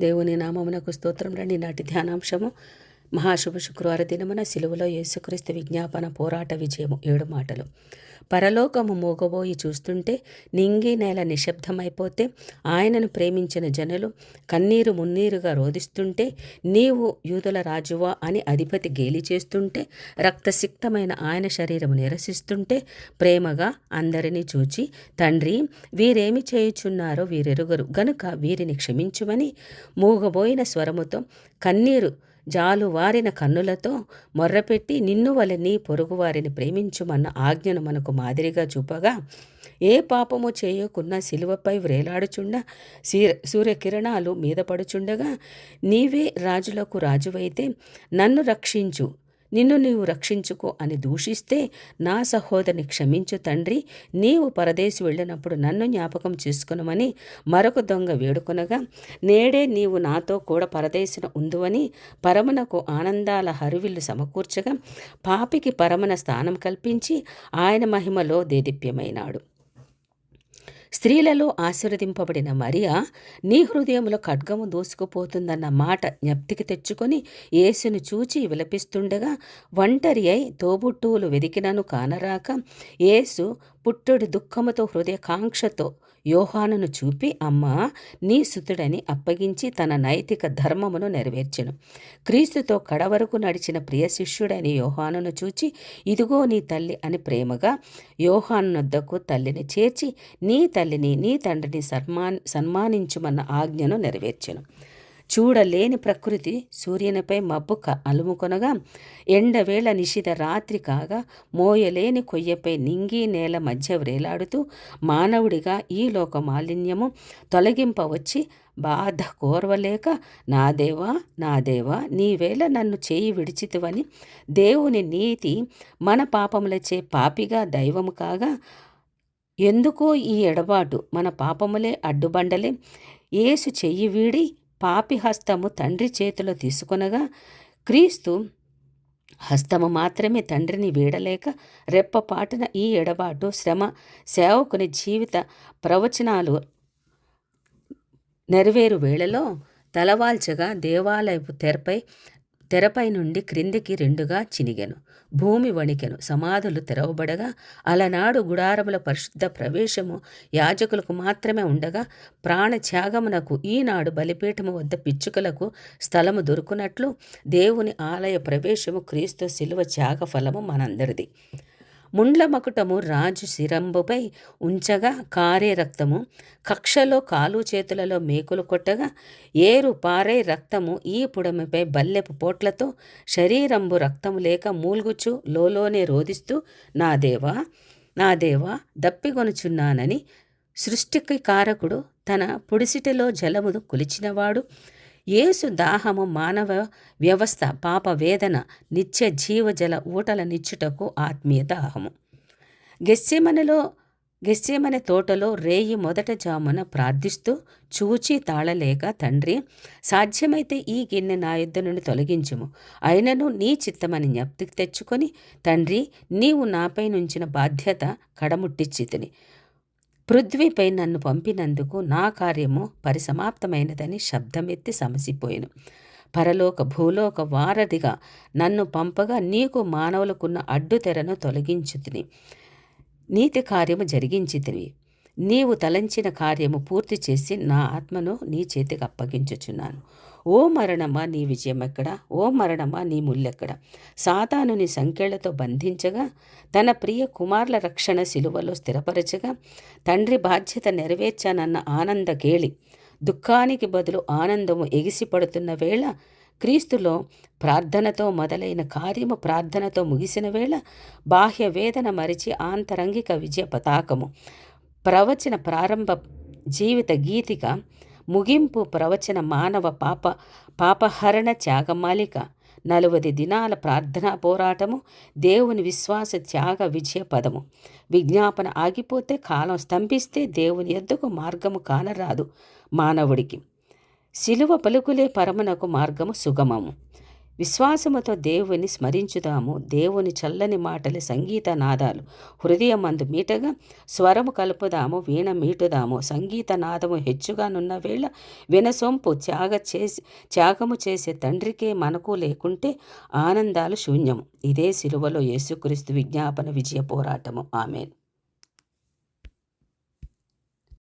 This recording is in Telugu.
దేవుని నామమునకు స్తోత్రం రండి. నాటి ధ్యానాంశము మహాశుభ శుక్రవార దినమున సిలువలో యేసుక్రీస్తు విజ్ఞాపన పోరాట విజయము ఏడు మాటలు. పరలోకము మూగబోయి చూస్తుంటే నింగి నేల నిశ్శబ్దమైపోతే ఆయనను ప్రేమించిన జనులు కన్నీరు మున్నీరుగా రోధిస్తుంటే నీవు యూదుల రాజువా అని అధిపతి గేలి చేస్తుంటే రక్తసిక్తమైన ఆయన శరీరము నిరసిస్తుంటే ప్రేమగా అందరినీ చూచి తండ్రి వీరేమి చేయుచున్నారో వీరెరుగరు. గనుక వీరిని క్షమించుమని మూగబోయిన స్వరముతో కన్నీరు జాలువారిన కన్నులతో మొర్రపెట్టి నిన్ను వలె నీ పొరుగువారిని ప్రేమించుమన్న ఆజ్ఞను మనకు మాదిరిగా చూపగా ఏ పాపము చేయకున్న శిలువపై వ్రేలాడుచుండ సీర సూర్యకిరణాలు మీద పడుచుండగా నీవే రాజులకు రాజువైతే నన్ను రక్షించు. నిన్ను నీవు రక్షించుకో అని దూషిస్తే నా సహోదరిని క్షమించు తండ్రి. నీవు పరదేశి వెళ్ళినప్పుడు నన్ను జ్ఞాపకం చేసుకునమని మరొక దొంగ వేడుకొనగా నేడే నీవు నాతో కూడా పరదేశిన ఉందువని పరమునకు ఆనందాల హరువిల్లు సమకూర్చగా పాపికి పరమన స్థానం కల్పించి ఆయన మహిమలో దేదీప్యమైనాడు. స్త్రీలలో ఆశీర్వదింపబడిన మరియా నీ హృదయంలో ఖడ్గము దూసుకుపోతుందన్న మాట జ్ఞప్తికి తెచ్చుకొని యేసును చూచి విలపిస్తుండగా ఒంటరి అయి తోబుట్టువులు వెదికినను కానరాక యేసు పుట్టుడి దుఃఖముతో హృదయకాంక్షతో యోహానును చూపి అమ్మ నీ సుతుడని అప్పగించి తన నైతిక ధర్మమును నెరవేర్చెను. క్రీస్తుతో కడవరకు నడిచిన ప్రియ శిష్యుడని యోహానును చూచి ఇదిగో నీ తల్లి అని ప్రేమగా యోహానునొద్దకు తల్లిని చేర్చి నీ తల్లిని నీ తండ్రిని సన్మాన్ సన్మానించుమన్న ఆజ్ఞను నెరవేర్చెను. చూడలేని ప్రకృతి సూర్యునిపై మబ్బు క అలుముకొనగా ఎండవేళ నిషిద రాత్రి కాగా మోయలేని కొయ్యపై నింగి నేల మధ్య వ్రేలాడుతూ మానవుడిగా ఈ లోక మాలిన్యము తొలగింపవచ్చి బాధ కోరవలేక నా దేవా నా దేవా నీవేళ నన్ను చేయి విడిచితువని దేవుని నీతి మన పాపములచే పాపిగా దైవము కాగా ఎందుకో ఈ ఎడబాటు మన పాపములే అడ్డుబండలే. ఏసు చెయ్యి వీడి పాపి హస్తము తండ్రి చేతిలో తీసుకొనగా క్రీస్తు హస్తము మాత్రమే తండ్రిని వీడలేక రెప్పపాటున ఈ ఎడబాటు శ్రమ సేవకుని జీవిత ప్రవచనాలు నెరవేరు వేళలో తలవాల్చగా దేవాలయపు తెరపై తెరపై నుండి క్రిందికి రెండుగా చినిగెను. భూమి వణికెను. సమాధులు తెరవబడగా అలనాడు గుడారముల పరిశుద్ధ ప్రవేశము యాజకులకు మాత్రమే ఉండగా ప్రాణత్యాగమునకు ఈనాడు బలిపీఠము వద్ద పిచ్చుకలకు స్థలము దొరుకునట్లు దేవుని ఆలయ ప్రవేశము క్రీస్తు శిలువ త్యాగ ఫలము మనందరిది. ముండ్ల మకుటము రాజు శిరంబుపై ఉంచగా కారే రక్తము కక్షలో కాలు చేతులలో మేకులు కొట్టగా ఏరు పారే రక్తము ఈ పుడమిపై బల్లెపు పోట్లతో శరీరంబు రక్తము లేక మూల్గుచు లోలోనే రోధిస్తూ నా దేవా నా దేవా దప్పిగొనుచున్నానని సృష్టికి కారకుడు తన పుడిసిటిలో జలమును కొలిచినవాడు. యేసు దాహము మానవ వ్యవస్థ పాప వేదన నిత్య జీవజల ఊటల నిచ్చుటకు ఆత్మీయ దాహము. గెస్సేమనలో గెస్సేమనే తోటలో రేయి మొదట జామున ప్రార్థిస్తూ చూచి తాళలేక తండ్రి సాధ్యమైతే ఈ గిన్నె నా యుద్ధ నుండి తొలగించుము. అయినను నీ చిత్తమని జ్ఞప్తికి తెచ్చుకొని తండ్రి నీవు నాపై నుంచిన బాధ్యత కడముట్టిచ్చితిని. పృథ్వీపై నన్ను పంపినందుకు నా కార్యము పరిసమాప్తమైనదని శబ్దమెత్తి సమసిపోయాను. పరలోక భూలోక వారధిగా నన్ను పంపగా నీకు మానవులకున్న అడ్డుతెరను తొలగించుతిని. నీతి కార్యము జరిగించితివి నీవు తలంచిన కార్యము పూర్తి చేసి నా ఆత్మను నీ చేతికి అప్పగించుచున్నాను. ఓ మరణమా నీ విజయం ఎక్కడ ఓ మరణమా నీ ముల్లెక్కడ? సాతానుని సంఖ్యలతో బంధించగా తన ప్రియ కుమార్ల రక్షణ శిలువలో స్థిరపరచగా తండ్రి బాధ్యత నెరవేర్చానన్న ఆనంద కేళి దుఃఖానికి బదులు ఆనందము ఎగిసిపడుతున్న వేళ క్రీస్తులో ప్రార్థనతో మొదలైన కార్యము ప్రార్థనతో ముగిసిన వేళ బాహ్య వేదన మరిచి ఆంతరంగిక విజయ పతాకము ప్రవచన ప్రారంభ జీవిత గీతిక ముగింపు ప్రవచన మానవ పాప పాపహరణ త్యాగమాలిక. నలువది దినాల ప్రార్థనా పోరాటము దేవుని విశ్వాస త్యాగ విజయ పదము. విజ్ఞాపన ఆగిపోతే కాలం స్తంభిస్తే దేవుని ఎద్దుకు మార్గము కానరాదు మానవుడికి. శిలువ పలుకులే పరమునకు మార్గము సుగమము. విశ్వాసముతో దేవుని స్మరించుదాము. దేవుని చల్లని మాటలు సంగీత నాదాలు. హృదయమందు మీటగా స్వరము కలుపుదాము వీణ మీటుదాము. సంగీత నాదము హెచ్చుగానున్న వేళ వినసొంపు త్యాగ చేసి త్యాగము చేసే తండ్రికే మనకు లేకుంటే ఆనందాలు శూన్యము. ఇదే సిలువలో యేసుక్రీస్తు విజ్ఞాపన విజయ పోరాటము. ఆమెను.